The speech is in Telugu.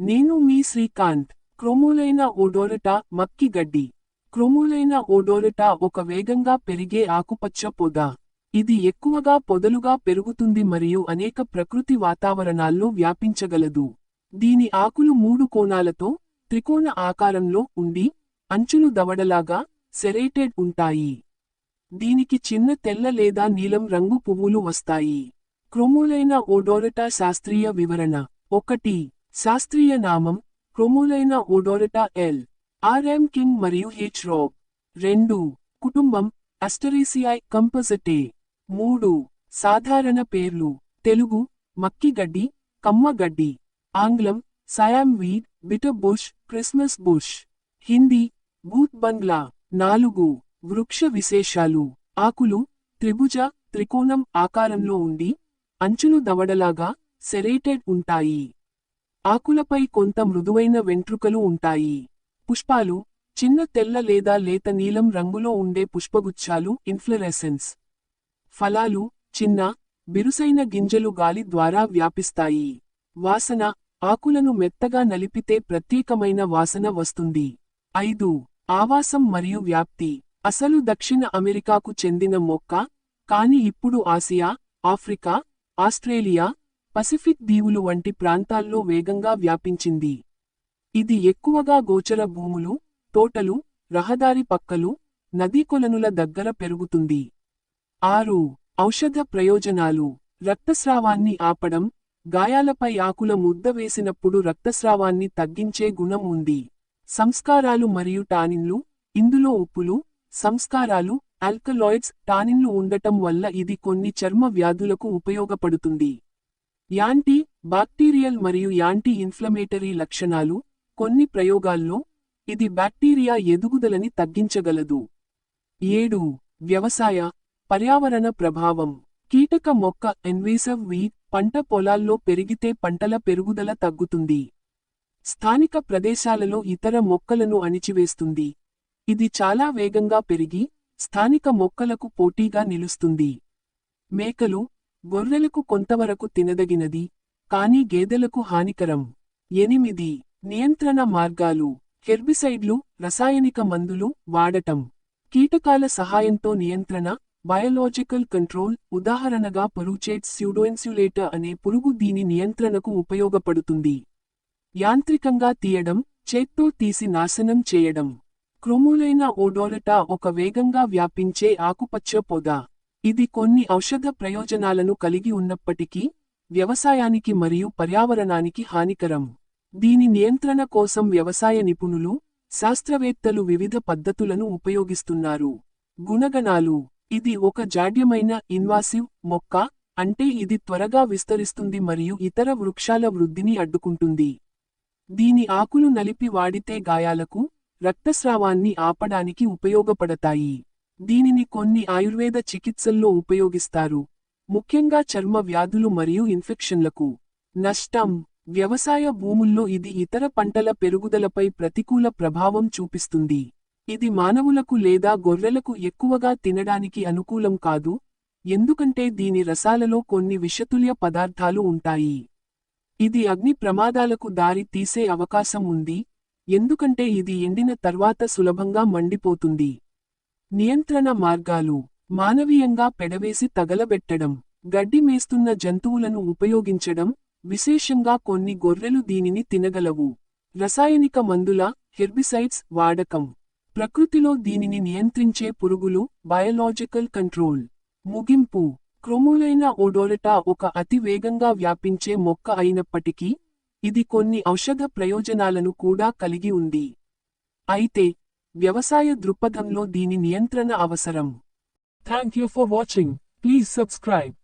నేను మీ శ్రీకాంత్. క్రోమోలైన ఓడోరట మక్కి గడ్డి. క్రోములైన ఓడోరట ఒక వేగంగా పెరిగే ఆకుపచ్చ పొద. ఇది ఎక్కువగా పొదలుగా పెరుగుతుంది మరియు అనేక ప్రకృతి వాతావరణాల్లో వ్యాపించగలదు. దీని ఆకులు మూడు కోణాలతో త్రికోణ ఆకారంలో ఉండి అంచులు దవడలాగా సెరేటెడ్ ఉంటాయి. దీనికి చిన్న తెల్ల లేదా నీలం రంగు పువ్వులు వస్తాయి. క్రోమోలైన ఓడోరటా శాస్త్రీయ వివరణ. ఒకటి. శాస్త్రీయ నామం Chromolaena odorata L RM King మరియు హెచ్ రోబ్. రెండు కుటుంబం అస్టరీసియాయ్ కంపజటే. మూడు సాధారణ పేర్లు తెలుగు మక్కిగడ్డి కమ్మగడ్డి ఆంగ్లం Siam weed bitter bush Christmas bush. Hindi booth బంగ్లా. నాలుగు వృక్ష విశేషాలు. ఆకులు త్రిభుజ త్రికోణం ఆకారంలో ఉండి అంచులు దవడలాగా సెరేటెడ్ ఉంటాయి. ఆకులపై కొంత మృదువైన వెంట్రుకలు ఉంటాయి. పుష్పాలు చిన్న తెల్ల లేదా లేత నీలం రంగులో ఉండే పుష్పగుచ్చాలు ఇన్ఫ్లరెసెన్స్. ఫలాలు చిన్న బిరుసైన గింజలు గాలి ద్వారా వ్యాపిస్తాయి. వాసన ఆకులను మెత్తగా నలిపితే ప్రత్యేకమైన వాసన వస్తుంది. ఐదు ఆవాసం మరియు వ్యాప్తి. అసలు దక్షిణ అమెరికాకు చెందిన మొక్క కాని ఇప్పుడు ఆసియా ఆఫ్రికా ఆస్ట్రేలియా పసిఫిక్ దీవులు వంటి ప్రాంతాల్లో వేగంగా వ్యాపించింది. ఇది ఎక్కువగా గోచర భూములు తోటలు రహదారి పక్కలు నదీకొలనుల దగ్గర పెరుగుతుంది. ఆరు ఔషధ ప్రయోజనాలు. రక్తస్రావాన్ని ఆపడం గాయాలపై ఆకుల ముద్ద వేసినప్పుడు రక్తస్రావాన్ని తగ్గించే గుణం ఉంది. సంస్కారాలు మరియు టానిన్లు ఇందులో ఉప్పులు సంస్కారాలు ఆల్కలాయిడ్స్ టానిన్లు ఉండటం వల్ల ఇది కొన్ని చర్మ వ్యాధులకు ఉపయోగపడుతుంది. యాంటీ బాక్టీరియల్ మరియు యాంటీ ఇన్ఫ్లమేటరీ లక్షణాలు కొన్ని ప్రయోగాల్లో ఇది బ్యాక్టీరియా ఎదుగుదలని తగ్గించగలదు. ఏడు. వ్యవసాయ పర్యావరణ ప్రభావం. కీటక మొక్క ఎన్వేసవ్ వీడ్ పంట పొలాల్లో పెరిగితే పంటల పెరుగుదల తగ్గుతుంది. స్థానిక ప్రదేశాలలో ఇతర మొక్కలను అణిచివేస్తుంది. ఇది చాలా వేగంగా పెరిగి స్థానిక మొక్కలకు పోటీగా నిలుస్తుంది. మేకలు గొర్రెలకు కొంతవరకు తినదగినది కానీ గేదెలకు హానికరం. ఎనిమిది నియంత్రణ మార్గాలు. హెర్బిసైడ్లు రసాయనిక మందులు వాడటం. కీటకాల సహాయంతో నియంత్రణ బయోలాజికల్ కంట్రోల్ ఉదాహరణగా పరుచేట్ స్యూడోయిన్సులేటర్ అనే పురుగు దీని నియంత్రణకు ఉపయోగపడుతుంది. యాంత్రికంగా తీయడం చేత్తో తీసి నాశనం చేయడం. క్రోమోలైన ఓడోలటా ఒక వేగంగా వ్యాపించే ఆకుపచ్చ పొద. ఇది కొన్ని ఔషధ ప్రయోజనాలను కలిగి ఉన్నప్పటికీ వ్యవసాయానికి మరియు పర్యావరణానికి హానికరం. దీని నియంత్రణ కోసం వ్యవసాయ నిపుణులు శాస్త్రవేత్తలు వివిధ పద్ధతులను ఉపయోగిస్తున్నారు. గుణగణాలు. ఇది ఒక జాడ్యమైన ఇన్వాసివ్ మొక్క అంటే ఇది త్వరగా విస్తరిస్తుంది మరియు ఇతర వృక్షాల వృద్ధిని అడ్డుకుంటుంది. దీని ఆకులు నలిపి వాడితే గాయాలకు రక్తస్రావాన్ని ఆపడానికి ఉపయోగపడతాయి. దీనిని కొన్ని ఆయుర్వేద చికిత్సల్లో ఉపయోగిస్తారు. ముఖ్యంగా చర్మ వ్యాధులు మరియు ఇన్ఫెక్షన్లకు. నష్టం. వ్యవసాయ భూముల్లో ఇది ఇతర పంటల పెరుగుదలపై ప్రతికూల ప్రభావం చూపిస్తుంది. ఇది మానవులకు లేదా గొర్రెలకు ఎక్కువగా తినడానికి అనుకూలం కాదు. ఎందుకంటే దీని రసాలలో కొన్ని విషతుల్య పదార్థాలు ఉంటాయి. ఇది అగ్ని ప్రమాదాలకు దారి తీసే అవకాశం ఉంది. ఎందుకంటే ఇది ఎండిన తర్వాత సులభంగా మండిపోతుంది. నియంత్రణ మార్గాలు మానవీయంగా పెడవేసి తగలబెట్టడం గడ్డి మేస్తున్న జంతువులను ఉపయోగించడం విశేషంగా కొన్ని గొర్రెలు దీనిని తినగలవు. రసాయనిక మందుల హెర్బిసైడ్స్ వాడకం. ప్రకృతిలో దీనిని నియంత్రించే పురుగులు బయలాజికల్ కంట్రోల్. ముగింపు. క్రోమోలైన ఓడోరటా ఒక అతి వేగంగా వ్యాపించే మొక్క అయినప్పటికీ ఇది కొన్ని ఔషధ ప్రయోజనాలను కూడా కలిగి ఉంది. అయితే వ్యవసాయ దృక్పథంలో దీని నియంత్రణ అవసరం. Thank you for watching please subscribe